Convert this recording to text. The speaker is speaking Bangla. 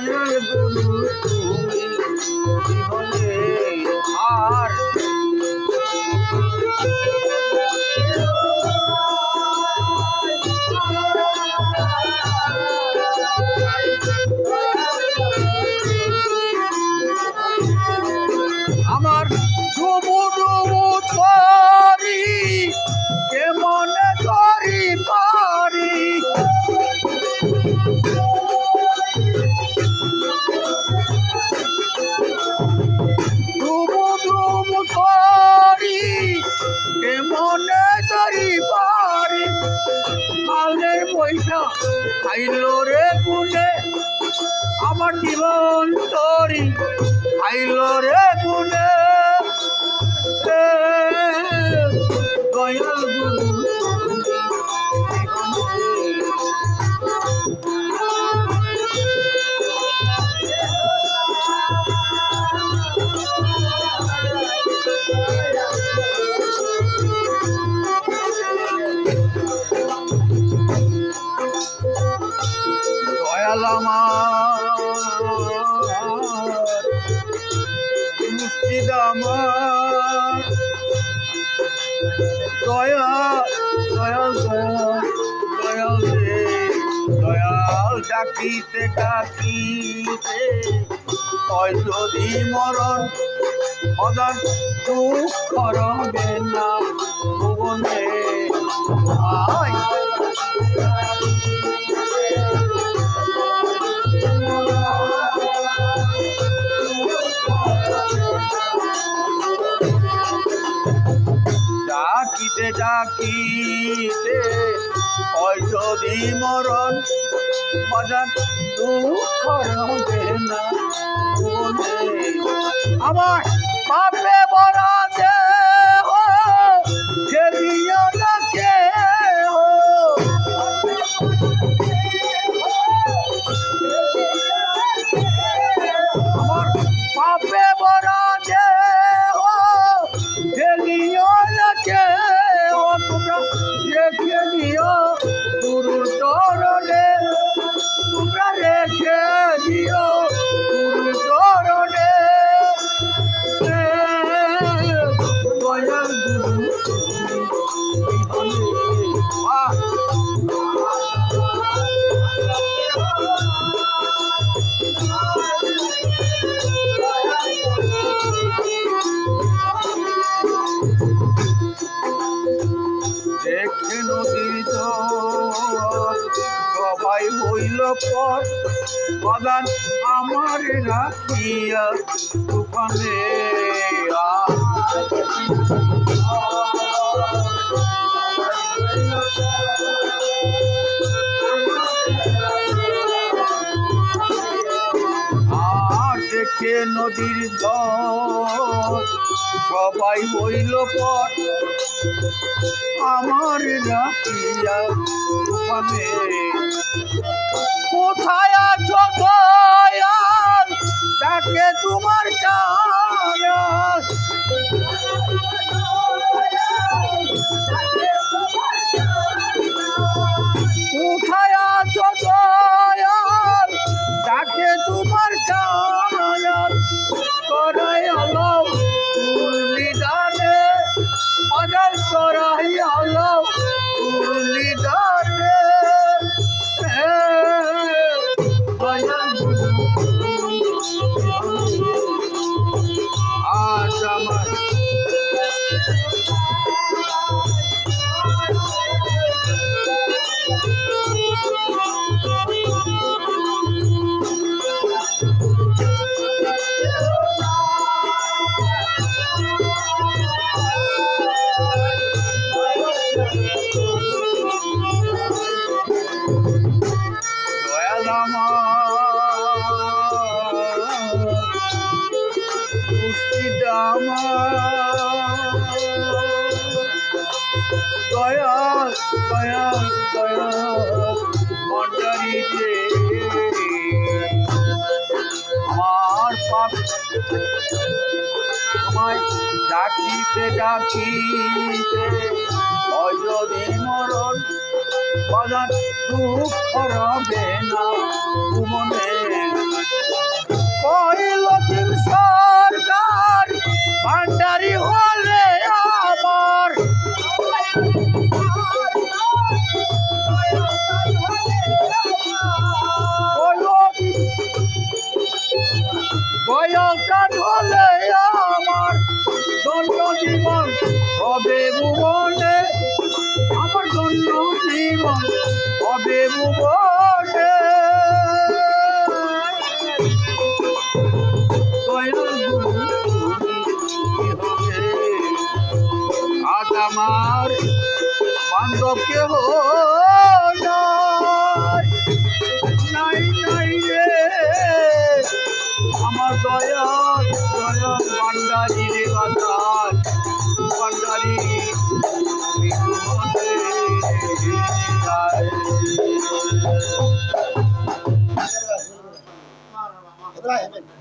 দয়াল গুরু তুমি জীবনে জীবন তরি খাইলো রে গুনে মুক্তিদ আমার দয়া, দয়াল দয়াল দয়াল রে, দয়াল ডাকিতে ডাকিতে। হয় যদি মরণ অদার দুঃখ রবে না ভুবনে। আয়। ডাকিতে ওই যদি মরণ বাজার দুঃখ রবে না। আমার পাপে বরা সবাই হইল পর। প্রধান আমার রাখিয়া তুফানে আর দেখে নদীর জল, সবাই হইল পর আমার রাখিয়া তুফানে কোথায় আছো দয়াল? ডাকে তোমার কায়াল। মুর্শিদ আমার। দয়াল দয়াল দয়াল মন্ডারি যে আমার পাপ আমায় ডাকিতে ডাকিতে অযদি মরণ বাজার দুঃখ রবে না। ওই লতিম সরকার ভান্ডারি হলে আমার বয়সকার হলে আমার দণ্ড জীবন হবে ভুবনে, আমার দণ্ড জীবন হবে ভুবন। আমার বান্ধব কেহ নাই। নাই রে। আমার দয়াল দয়াল ভান্ডারি রে বাজার Ibrahim.